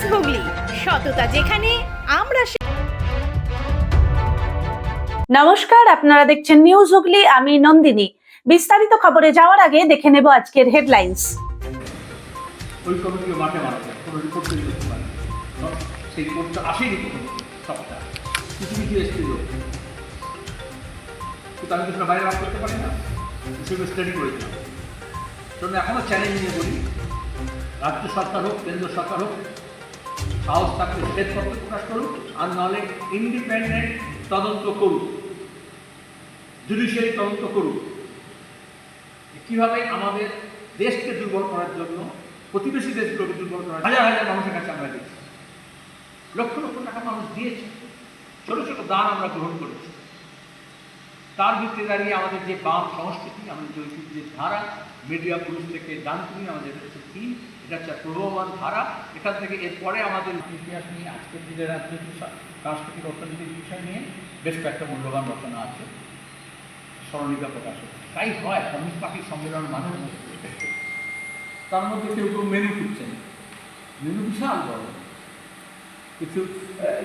News Hooghly সততা যেখানে আমরা নমস্কার আপনারা দেখছেন নিউজ হুগলি আমি নন্দিনী। বিস্তারিত খবরে যাওয়ার আগে দেখে নেব আজকের হেডলাইন্স ওই কমিটিকে মাঠে মারছে কোনো রিপোর্ট তৈরি করতে পারে না। সেই রিপোর্টটা আসেনি কোনো সবটা। কিছু কিছু এসেছিল। কিন্তু আমি তো সেটা বাইরে করতে পারি না। স্টাডি করেছিলাম জন্য এখনও চ্যালেঞ্জ নিয়ে বলি। রাজ্য সরকার হোক কেন্দ্র সরকার হোক সাহস থাকলে শ্বেতপত্র প্রকাশ করুক আর নাহলে ইন্ডিপেন্ডেন্ট তদন্ত করুক। জুডিশিয়ারি তদন্ত করুক। কীভাবে আমাদের দেশকে দুর্বল করার জন্য, প্রতিবেশী দেশগুলোকে দুর্বল করার হাজার হাজার মানুষের কাছে আমরা দিচ্ছি লক্ষ লক্ষ টাকা মানুষ দিয়েছে। ছোট ছোট দান আমরা গ্রহণ করেছি। তার ভিত্তিতে দাঁড়িয়ে আমাদের যে বাম সংস্কৃতি, আমাদের যে ঐতিহ্যের ধারা মিডিয়া পুরুষ থেকে ডানপুরি আমাদের হচ্ছে কি? এটা হচ্ছে প্রবহমান ধারা। এখান থেকে এরপরে আমাদের ইতিহাস নিয়ে, আজকের দিনের রাজনৈতিক সা- সাংস্কৃতিক অর্থনৈতিক বিষয় নিয়ে বেশ কয়েকটা মূল্যবান রচনা আছে। স্মরণিকা প্রকাশ। তাই হয়, কমিউনিস্ট পার্টির সম্মেলন মানে তার মধ্যে কেউ কেউ মেনু খুঁজছেন। মেনু বিশাল বড়। কিছু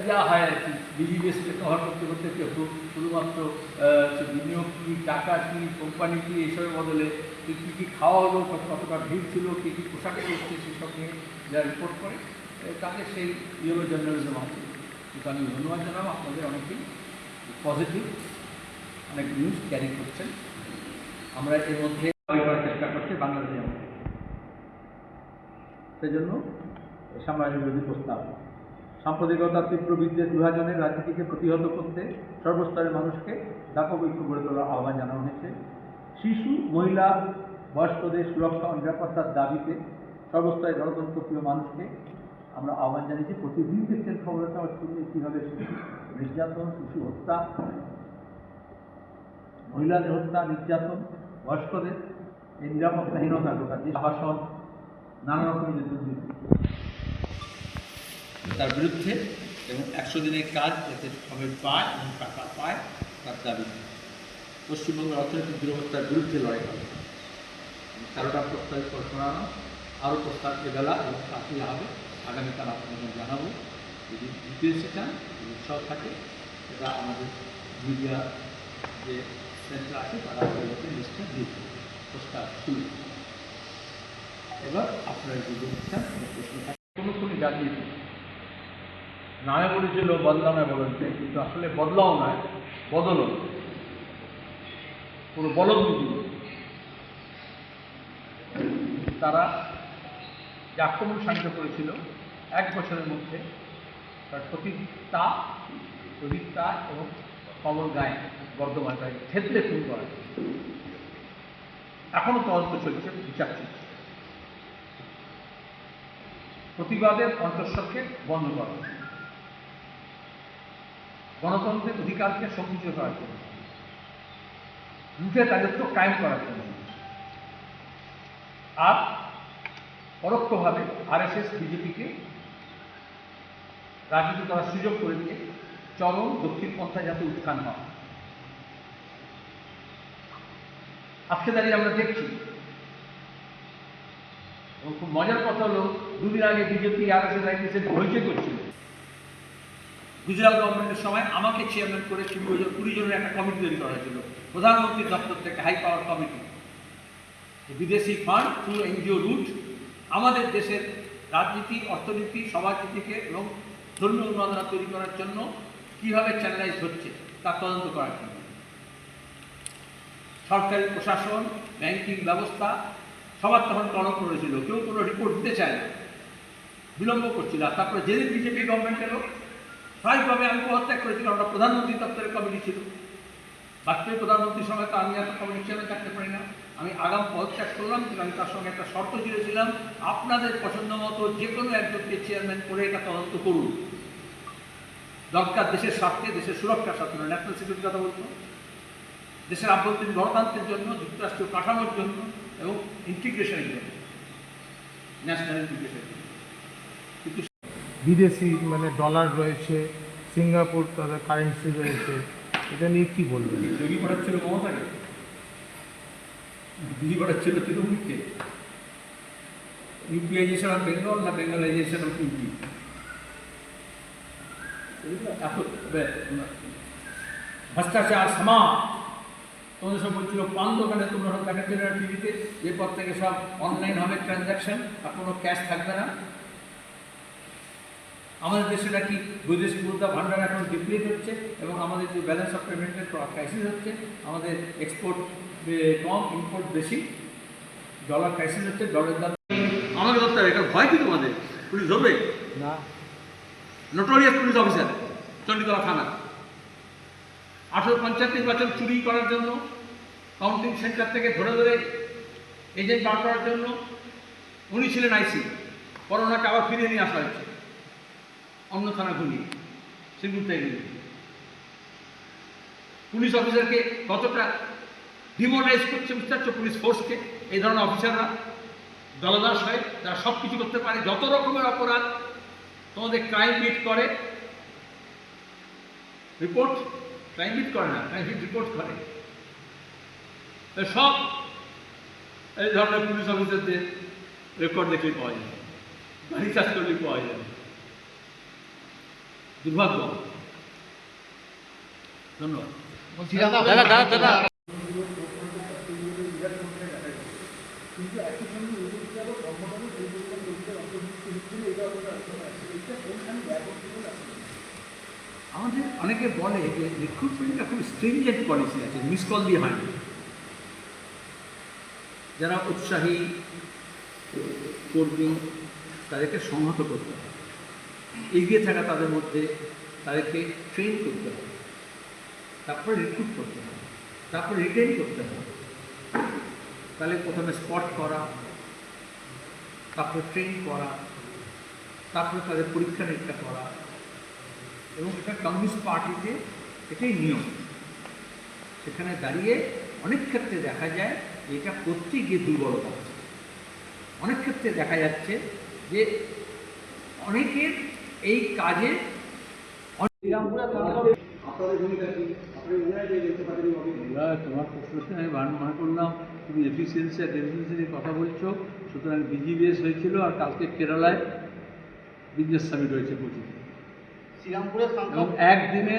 যা হয় আর কি। বিজিবিএসকে কভার করতে করতে কেউ শুধুমাত্র বিনিয়োগ কী, টাকা কী কোম্পানি কী এইসবের বদলে কী কী খাওয়া হলো, কত, কতটা ভিড় ছিল, কী কী পোশাক পরছে, সেসব নিয়ে যা রিপোর্ট করে তাকে সেই ইয়েলো জার্নালিজম আছে কিন্তু আমি ধন্যবাদ জানাব, আপনাদের অনেকেই পজিটিভ অনেক নিউজ ক্যারি করছেন। আমরা এর মধ্যে চেষ্টা করছি বাংলাদেশের মধ্যে সেজন্য সাম্রাজ্য বিরোধী প্রস্তাব। সাম্প্রদায়িকতার তীব্র বিদ্বেষ বিভাজনের রাজনীতিকে প্রতিহত করতে সর্বস্তরের মানুষকে ব্যাপক ঐক্য গড়ে তোলার আহ্বান জানানো হয়েছে। শিশু, মহিলা, বয়স্কদের সুরক্ষা ও নিরাপত্তার দাবিতে সর্বস্তরের গণতন্ত্রপ্রিয় মানুষকে আমরা আহ্বান জানিয়েছি। প্রতিদিন দেখছেন খবরটা হচ্ছে কীভাবে শিশু, নির্যাতন, শিশু হত্যা, মহিলাদের হত্যা, নির্যাতন, বয়স্কদের এই নিরাপত্তাহীনতা গোটা যে আবাসন, নানা রকমের দুর্নীতি তার বিরুদ্ধে এবং একশো দিনের কাজ যাতে সবাই পায় এবং টাকা পায় তার দাবি। পশ্চিমবঙ্গের অর্থনৈতিক দুরবস্থার বিরুদ্ধে লড়াই হবে। তেরোটা প্রস্তাবিত শোনানো আরও প্রস্তাব এবেলা এবং কাছে হবে। আগামীকাল আপনাদের জানাব। যদি দিতে চান যদি উৎসাহ থাকে, সেটা আমাদের মিডিয়া যে সেন্টার আছে, তারা আপনাদেরকে লিস্টটা দিয়ে প্রস্তাব শুরু এবার আপনারা যদি ইচ্ছা কোনো কোনো জানিয়ে নামে বলেছিল বদলামে বলতে কিন্তু আসলে বদলাও নয়, বদলও কোনো বলদ তারা যে আক্রমণ সাহিত্য করেছিল এক বছরের মধ্যে তার প্রতিটা প্রদীপটা এবং কমল গায়ে বর্ধমান গায়ে ক্ষেত্রে খুন করা হয়েছে। এখনও তদন্ত চলছে, বিচার চলছে প্রতিবাদের কণ্ঠস্বরকে বন্ধ করা। গণতন্ত্রের অধিকারকে সংকুচিত করার জন্য। লুটের রাজত্ব কায়েম করার জন্য। আর পরোক্ষভাবে আরএসএস বিজেপিকে রাজনীতি করার সুযোগ করে দিয়ে চরম দক্ষিণপন্থায় যাতে উত্থান হয়। আজকে দাঁড়িয়ে আমরা দেখছি, এবং খুব মজার কথা হলো, দুদিন আগে বিজেপি আরএসএস আইপিএসের হইচে করছিল গুজরাট গভর্নমেন্টের সময় আমাকে চেয়ারম্যান করে কুড়ি জন কুড়ি জনের একটা কমিটি তৈরি করা হয়েছিল। প্রধানমন্ত্রীর দপ্তর থেকে হাই পাওয়ার কমিটি বিদেশি ফান্ড থ্রু এনজিও রুট আমাদের দেশের রাজনীতি, অর্থনীতি, সমাজনীতিকে এবং ধর্মীয় উন্মাদনা তৈরি করার জন্য কীভাবে চ্যানেলাইজ হচ্ছে, তা তদন্ত করার জন্য। সরকারি প্রশাসন ব্যাংকিং ব্যবস্থা, সবার তখন টনক করেছিল কেউ কোনো রিপোর্ট দিতে চায় না। বিলম্ব করছিল। তারপরে যেদিন বিজেপি গভর্নমেন্ট এলো স্বাভাবিকভাবে আমি পদত্যাগ করেছিলাম। আমরা প্রধানমন্ত্রী দপ্তরের কমিটি ছিল। বাজপেয়ী প্রধানমন্ত্রীর সঙ্গে তো আমি এত কমিটি চেয়ারম্যান থাকতে পারি না। আমি আগাম পদত্যাগ করলাম, কিন্তু আমি তার সঙ্গে একটা শর্ত জুড়েছিলাম আপনাদের পছন্দ মতো যে কোনো একজনকে চেয়ারম্যান করে এটা তদন্ত করুন। দরকার দেশের স্বার্থে, দেশের সুরক্ষার স্বার্থে ন্যাশনাল সিকিউরিটির কথা বলতো দেশের আভ্যন্তরীণ গণতন্ত্রের জন্য, যুক্তরাষ্ট্রীয় কাঠামোর জন্য এবং ইন্টিগ্রেশনের জন্য। ন্যাশনাল ইন্টিগ্রেশনের জন্য। বিদেশি মানে ডলার রয়েছে, সিঙ্গাপুর তাদের কারেন্সি রয়েছে, এটা নিয়ে কি বলবেন? অফ বেঙ্গল না ভ্রষ্টাচার সমাজ। তোমাদের সব বলছিল, পান দোকানে তোমরা সব দেখাচ্ছিল টিভিতে, এরপর থেকে সব অনলাইন হবে ট্রানজ্যাকশন আর কোনো ক্যাশ থাকবে না। আমাদের দেশে নাকি বৈদেশিক মুদ্রা ভান্ডার এখন ডিপ্লিট হচ্ছে এবং আমাদের যে ব্যালেন্স অফ পেমেন্টের ক্রাইসিস হচ্ছে আমাদের এক্সপোর্ট কম ইম্পোর্ট বেশি ডলার ক্রাইসিস হচ্ছে ডলারের দাম আমাকে ধরতে হবে এটা ভয় কি তোমাদের? পুলিশ ধরবে? না। নোটোরিয়াস পুলিশ অফিসার চণ্ডীতলা থানা। আঠেরো পঞ্চাশ নির্বাচন চুরি করার জন্য কাউন্টিং সেন্টার থেকে ধরে ধরে এজেন্ট বার করার জন্য উনি ছিলেন আইসি। পরে ওনাকে আবার ফিরিয়ে নিয়ে আসা হয়েছে। অন্য থানা সিঙ্গুরটাই ঘুরিয়ে পুলিশ অফিসারকে কতটা ডিমোরাইজ করছে বুঝতে পুলিশ ফোর্সকে, এই ধরনের অফিসাররা, দলদাস হয় তারা সব কিছু করতে পারে, যত রকমের অপরাধ তোমাদের ক্রাইম বিট করে, রিপোর্ট, ক্রাইম বিট করে না, ক্রাইম বিট রিপোর্ট করে। সব এই ধরনের পুলিশ অফিসারদের রেকর্ড দেখলে পাওয়া যায়, গাড়ি চাষ করলে পাওয়া যায়। দুর্ভাগ্য। ধন্যবাদ। দাদা দাদা দাদা আমাদের অনেকে বলে যে রিক্রুটমেন্টটা খুব স্ট্রিনজেন্ট পলিসি আছে মিস কল দিয়ে হয় না। যারা উৎসাহী কর্মী তাদেরকে সংহত করতে হবে এগিয়ে থাকা তাদের মধ্যে তাদেরকে ট্রেন করতে হবে। তারপরে রিক্রুট করতে হবে। তারপরে রিটেন করতে হবে। তাহলে প্রথমে স্পট করা, তারপরে ট্রেন করা, তারপরে তাদের পরীক্ষা নিরীক্ষা করা এবং এটা কমিউনিস্ট পার্টিতে এটাই নিয়ম। সেখানে দাঁড়িয়ে অনেক ক্ষেত্রে দেখা যায় যে এটা করতে গিয়ে দুর্বলতা। অনেক ক্ষেত্রে দেখা যাচ্ছে যে অনেকের এই কাজে তোমার প্রশ্ন আমি মনে করলাম। তুমি এফিসিয়েন্সি আর ডেফিসিয়েন্সি নিয়ে কথা বলছো। সুতরাং বিজিবিএস হয়েছিল আর কালকে কেরালায় বিজনেস সামিট হয়েছে পঁচিশে শ্রীরামপুরের এবং একদিনে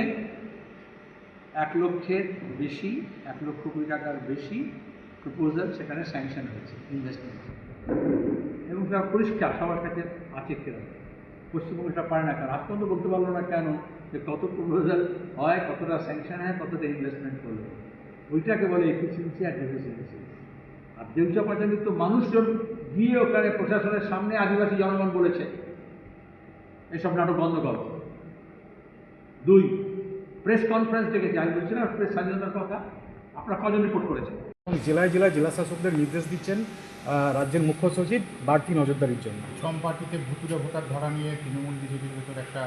এক লক্ষের বেশি এক লক্ষ কোটি টাকার বেশি প্রপোজাল সেখানে স্যাংশন হয়েছে ইনভেস্টমেন্ট এবং তার পরিষ্কার সবার কাছে আছে কেন পশ্চিমবঙ্গ সেটা পারে না কেন? আজ পর্যন্ত বলতে পারল না কেন যে কত প্রপোজাল হয়, কতটা স্যাংশন হয়, কতটা ইনভেস্টমেন্ট করল? ওইটাকে বলে এফিসিয়েন্সি আর ডেফিসিয়েন্সি আর দেউচা পাচামি তো মানুষজন গিয়ে ওখানে প্রশাসনের সামনে আদিবাসী জনগণ বলেছে। এসব নাটক বন্ধ করো। দুই প্রেস কনফারেন্স ডেকেছে। আমি বলছি না প্রেস স্বাধীনতার কথা। আপনারা কজন রিপোর্ট করেছেন? জেলায় জেলায় জেলা শাসকদের নির্দেশ দিচ্ছেন রাজ্যের মুখ্য সচিব বাড়তি নজরদারির জন্য। সম পার্টিতে ভুতুরে ভোটার ধরা নিয়ে তৃণমূল বিজেপির ভেতর একটা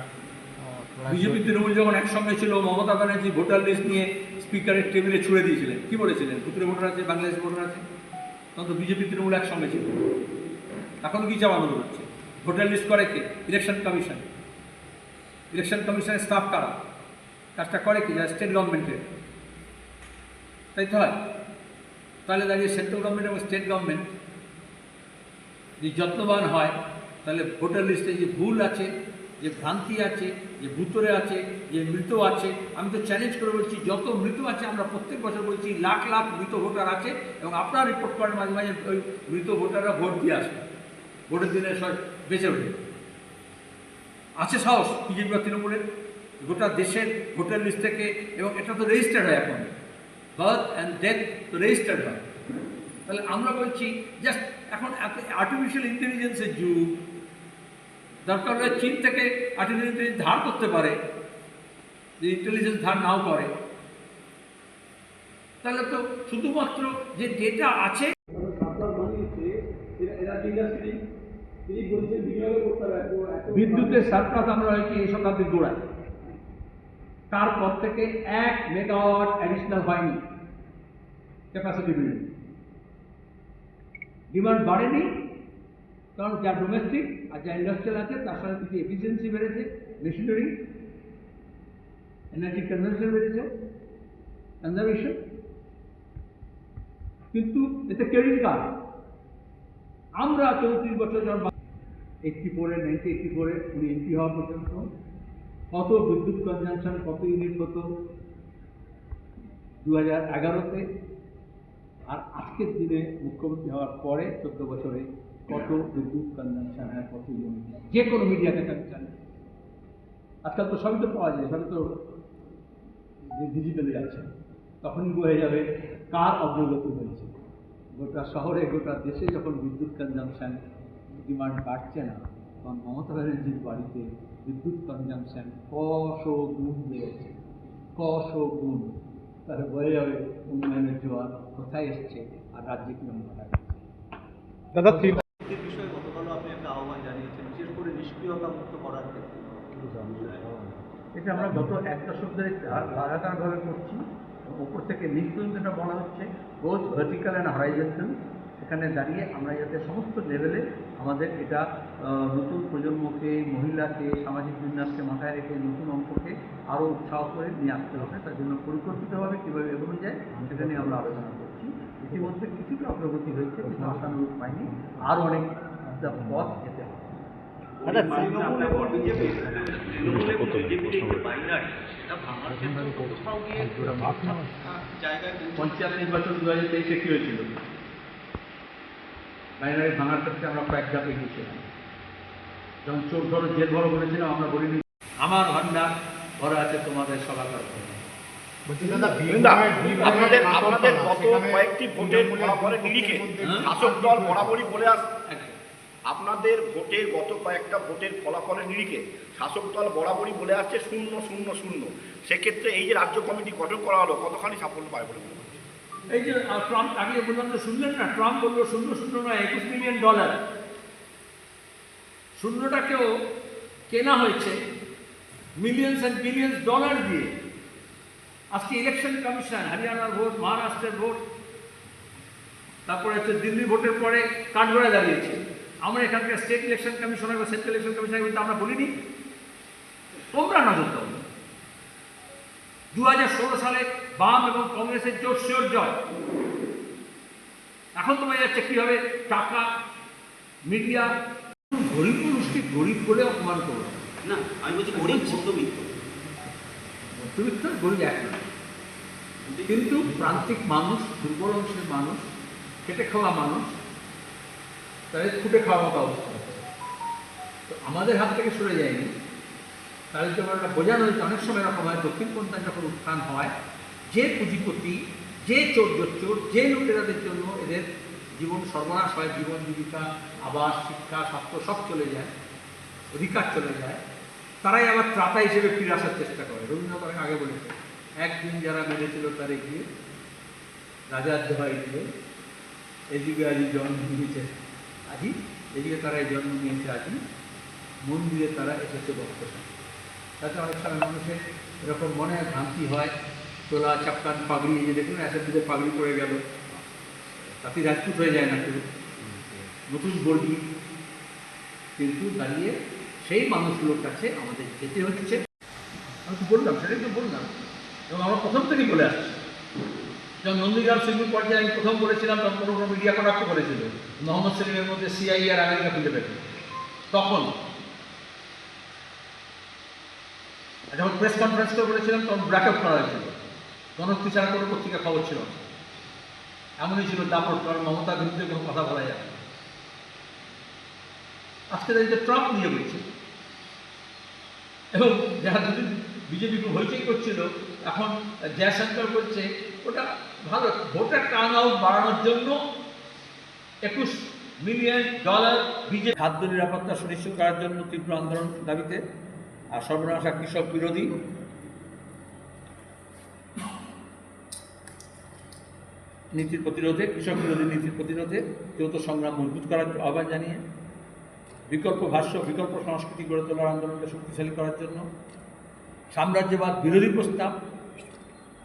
বিজেপি তৃণমূল যখন একসঙ্গে ছিল মমতা ব্যানার্জি ভোটার লিস্ট নিয়ে স্পিকারের টেবিলে ছুড়ে দিয়েছিলেন। কি বলেছিলেন? ভুতুরে ভোটার আছে বাংলাদেশ ভোটার আছে? তখন তো বিজেপি তৃণমূল একসঙ্গে ছিল। এখন কি চাপ আন্দোলন হচ্ছে? ভোটার লিস্ট করে কে? Election commission. ইলেকশন কমিশনের স্টাফ কারা? কাজটা করে কি? যারা স্টেট গভর্নমেন্টের তাই তো হয়? তাহলে দাঁড়িয়ে সেন্ট্রাল গভর্নমেন্ট এবং স্টেট গভর্নমেন্ট যদি যত্নবান হয়, তাহলে ভোটার লিস্টে যে ভুল আছে, যে ভ্রান্তি আছে, যে ভূতরে আছে, যে মৃত আছে, আমি তো চ্যালেঞ্জ করে বলছি, যত মৃত আছে আমরা প্রত্যেক বছর বলছি লাখ লাখ মৃত ভোটার আছে এবং আপনার রিপোর্ট করেন মাঝে মাঝে ওই মৃত ভোটাররা ভোট দিয়ে আসে। ভোটের দিনে বেঁচে ওঠে। আছে সাহস বিজেপি বা তৃণমূলের, গোটা দেশের ভোটার লিস্ট থেকে এবং এটা তো রেজিস্টার্ড হয় এখন। বার্থ অ্যান্ড ডেথ তো রেজিস্টার্ড হয় তাহলে আমরা বলছি জাস্ট এখন আর্টিফিশিয়াল ইন্টেলিজেন্সের যুগ। দরকার হলে চীন থেকে আর্টিফিশিয়াল ইন্টেলিজেন্স ধার করতে পারে যে ইন্টেলিজেন্স ধার নাও করে। তাহলে তো শুধুমাত্র যে ডেটা আছে বিদ্যুতের সারপ্লাস আমরা হয়েছি এই শতাব্দীর গোড়ায় তারপর থেকে এক মেগাওয়াট অ্যাডিশনাল হয়নি। ক্যাপাসিটি বিল্ডিং ডিমান্ড বাড়েনি, কারণ যা ডোমেস্টিক আর যা ইন্ডাস্ট্রিয়াল আছে, তার সঙ্গে কিছু এফিসিয়েন্সি বেড়েছে মেশিনারি এনার্জি কনজামশন বেড়েছে কনজারভেশন কিন্তু এতে ক্রেডিট কার্ড আমরা চৌত্রিশ বছর যখন এইটটি ফোরে নাইনটি এইটটি ফোরে উনি এমপি হওয়া পর্যন্ত কত বিদ্যুৎ কনজামশন কত ইউনিট হতো? দু হাজার এগারোতে। আর আজকের দিনে মুখ্যমন্ত্রী হওয়ার পরে চোদ্দ বছরে কত বিদ্যুৎ কনজামশন হয়, কত ইউনিট যে কোনো মিডিয়াকে চান। আজকাল তো সবই তো পাওয়া যায়, সবই তো ডিজিটালি যাচ্ছে। তখনই বোঝা যাবে কার অগ্রগতি হয়েছে। গোটা শহরে, গোটা দেশে যখন বিদ্যুৎ কনজামশন ডিমান্ড বাড়ছে না তখন মমতা ব্যানার্জির বাড়িতে বিদ্যুৎ কনজামশন কশো গুণ বেড়েছে। কশো গুণ তাহলে বোঝা যাবে উন্নয়নের জোয়ার কোথায় এসছে আর রাজ্যে কীরকম ঘটা দাদা বিষয়ে গতকালও আপনি একটা আহ্বান জানিয়েছেন বিশেষ করে নিষ্ক্রিয়তা মুক্ত করার ক্ষেত্রে। এটা আমরা গত এক দশক ধরে লাগাতারভাবে করছি। উপর থেকে এটা বলা হচ্ছে বোধ ভার্টিক্যাল অ্যান্ড হরাইজেন্টাল এখানে দাঁড়িয়ে আমরা যাতে সমস্ত লেভেলে আমাদের এটা নতুন প্রজন্মকে মহিলাকে সামাজিক বিন্যাসকে মাথায় রেখে নতুন অঙ্ককে আরও উৎসাহ করে নিয়ে আসতে হবে। তার জন্য পরিকল্পিতভাবে কীভাবে এগোনো যায় সেটা নিয়ে আমরা আলোচনা করছি। ইতিমধ্যে কিছুটা অগ্রগতি হয়েছে কিন্তু আশানুরূপ পাইনি আরও অনেক পথ যেতে হবে। গিয়ে জায়গায় পঞ্চায়েত নির্বাচন দু হাজার তেইশে কী হয়েছিল? বাইনারি ভাঙার ক্ষেত্রে আমরা কয়েক ধাপ এগিয়েছিলাম যখন চোখ ধরো জেল ভরো বলেছিলাম আমরা বলিনি আমার ভান্ডার ভরা আছে তোমাদের সবার কাছে আপনাদের আপনাদের গত কয়েকটি ভোটের ফলাফলের নিরিখে শাসক দল বরাবরই বলে আস আপনাদের ভোটের গত কয়েকটা ভোটের ফলাফলের নিরিখে শাসক দল বরাবরই বলে আসছে শূন্য শূন্য শূন্য। সেক্ষেত্রে এই যে রাজ্য কমিটি গঠন করা হলো কতখানি সাফল্য পায় বলে মনে? এই যে ট্রাম্প আগে বললাম তো শুনলেন না? ট্রাম্প বলল, শূন্য শূন্য নয়, একুশ মিলিয়ন ডলার শূন্যটাকেও কেনা হয়েছে মিলিয়ন্স অ্যান্ড বিলিয়ন্স ডলার দিয়ে। আজকে ইলেকশন কমিশন হরিয়ানার ভোট মহারাষ্ট্রের ভোট তারপরে হচ্ছে দিল্লি ভোটের পরে কাঠগড়ায় দাঁড়িয়েছে। আমরা এখানকার স্টেট ইলেকশন কমিশনার বা সেন্ট্রাল ইলেকশন কমিশনার কিন্তু আমরা বলিনি। তোমরা নজর দাও। দু হাজার ষোলো সালে বাম এবং কংগ্রেসের জোর শিওর জয়। এখন তো বোঝা যাচ্ছে কীভাবে টাকা মিডিয়া গরিব মানুষকে গরিব বলে অপমান করো না আমি বলছি গরিব মধ্যবিত্ত। মধ্যবিত্ত গরিব এক না। কিন্তু প্রান্তিক মানুষ দুর্বল অংশের মানুষ খেটে খাওয়া মানুষ তাদের খুঁটে খাওয়া মতো অবস্থা। তো আমাদের হাত থেকে সরে যায়নি। তাদের জন্য একটা বোঝানো হয়েছে অনেক সময় এরকম হয় দক্ষিণপন্থায় যখন উত্থান হয় যে পুঁজিপতি, যে চোর চোর যে লোকেরাদের জন্য এদের জীবন সর্বনাশ হয়, জীবন জীবিকা, আবাস, শিক্ষা, স্বাস্থ্য সব চলে যায়, অধিকার চলে যায়, তারাই আবার ত্রাতা হিসেবে ফিরে আসার চেষ্টা করে। রবীন্দ্রনাথ আগে বলেছে একদিন যারা মেরেছিল তারে গিয়ে রাজার দোহাই দিল, এদিকে আজই জন্ম নিয়েছে, আজই, এদিকে তারা জন্ম নিয়েছে, আজই মন্দিরে তারা এসেছে বক্তব্য তাতে অনেক সময় মানুষের এরকম মনে ভ্রান্তি হয় তোলা চাপকান পাগড়ি এই যে দেখুন এসের দিকে পাগড়ি পড়ে গেল। তাতে রাজপুত হয়ে যায় না কেউ। নতুন বর্গি। কিন্তু দাঁড়িয়ে সেই মানুষগুলোর কাছে আমাদের যেতে হচ্ছে। আমি তো বললাম, সেটাই তো বললাম। এবং আমরা প্রথম থেকেই বলে আসছি। যেমন নন্দীগ্রাম সিভিল পর্যায়ে আমি প্রথম বলেছিলাম, তখন কোনো কোনো মিডিয়া কটাক্ষ করেছিল। মোহাম্মদ সেলিমের মধ্যে সিআই আর আমেরিকা খুঁজে পেত। তখন যখন প্রেস কনফারেন্স করে বলেছিলাম, তখন ব্র্যাকআপ করা হয়েছিল। গণহত্যা ছাড়া কোনো পত্রিকা খবর ছিল। না এমনই ছিল দাপট, কারণ মমতার বিরুদ্ধে কোনো কথা বলা না। আজকে দাঁড়িয়ে ট্রাম্প নিয়ে বলছে এবং যারা দুদিন বিজেপি হইচই করছিল, এখন জয়শঙ্কর বলছে, ওটা ভালো, ভোটার টার্ন আউট বাড়ানোর জন্য একুশ মিলিয়ন ডলার বিজেপি খাদ্য নিরাপত্তা সুনিশ্চিত করার জন্য তীব্র আন্দোলন দাবিতে, আর সর্বনাশা কৃষক বিরোধী নীতির প্রতিরোধে, কৃষক বিরোধী নীতির প্রতিরোধে যৌথ সংগ্রাম মজবুত করার আহ্বান জানিয়ে, বিকল্প ভাষ্য, বিকল্প সংস্কৃতি গড়ে তোলার আন্দোলনকে শক্তিশালী করার জন্য সাম্রাজ্যবাদ বিরোধী প্রস্তাব,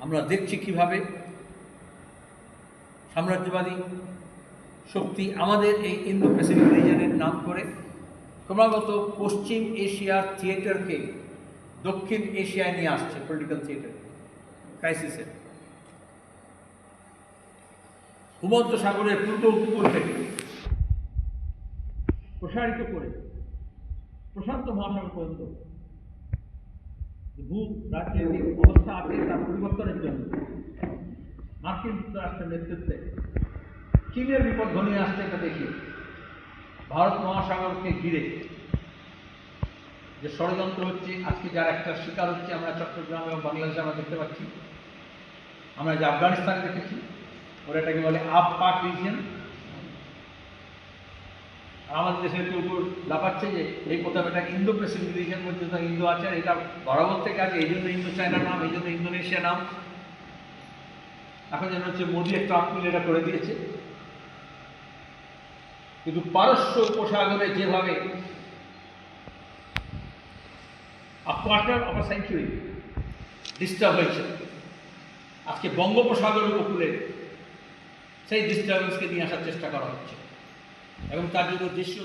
আমরা দেখছি কীভাবে সাম্রাজ্যবাদী শক্তি আমাদের এই ইন্দো প্যাসিফিক রিজনের নাম করে ক্রমাগত পশ্চিম এশিয়ার থিয়েটারকে দক্ষিণ এশিয়ায় নিয়ে আসছে, পলিটিক্যাল থিয়েটার ক্রাইসিসের ভূমধ্য সাগরের পূর্ব উপকূল থেকে প্রসারিত করে প্রশান্ত মহাসাগর পর্যন্ত ভূ রাজনৈতিক অবস্থা আছে তার পরিবর্তনের জন্য মার্কিন যুক্তরাষ্ট্রের নেতৃত্বে চীনের বিপদ ঘনিয়ে আসছে এটা দেখি ভারত মহাসাগরকে ঘিরে যে ষড়যন্ত্র হচ্ছে, আজকে যার একটা শিকার হচ্ছে, আমরা চট্টগ্রাম এবং বাংলাদেশে আমরা দেখতে পাচ্ছি। আমরা যে আফগানিস্তানে দেখেছি ওরা এটাকে বলে আপ পাক রিজিয়ন আমাদের দেশের কেউ লাফাচ্ছে যে এই কোথাও এটা ইন্দো প্যাসিফিক রিজিয়ন মধ্যে তো ইন্দো আছে, এটা বরাবর থেকে আছে, এই জন্য ইন্দো চায়না নাম, এই জন্য ইন্দোনেশিয়া নাম। এখন যেন হচ্ছে মোদী ট্রাম্প মিলে এটা করে দিয়েছে। কিন্তু পারস্য উপসাগরে যেভাবে quarter of a century disturb হয়েছে, আজকে বঙ্গোপসাগর উপকূলে সেই ডিস্টার্বেন্সকে নিয়ে আসার চেষ্টা করা হচ্ছে। এবং তার জন্য দেশীয়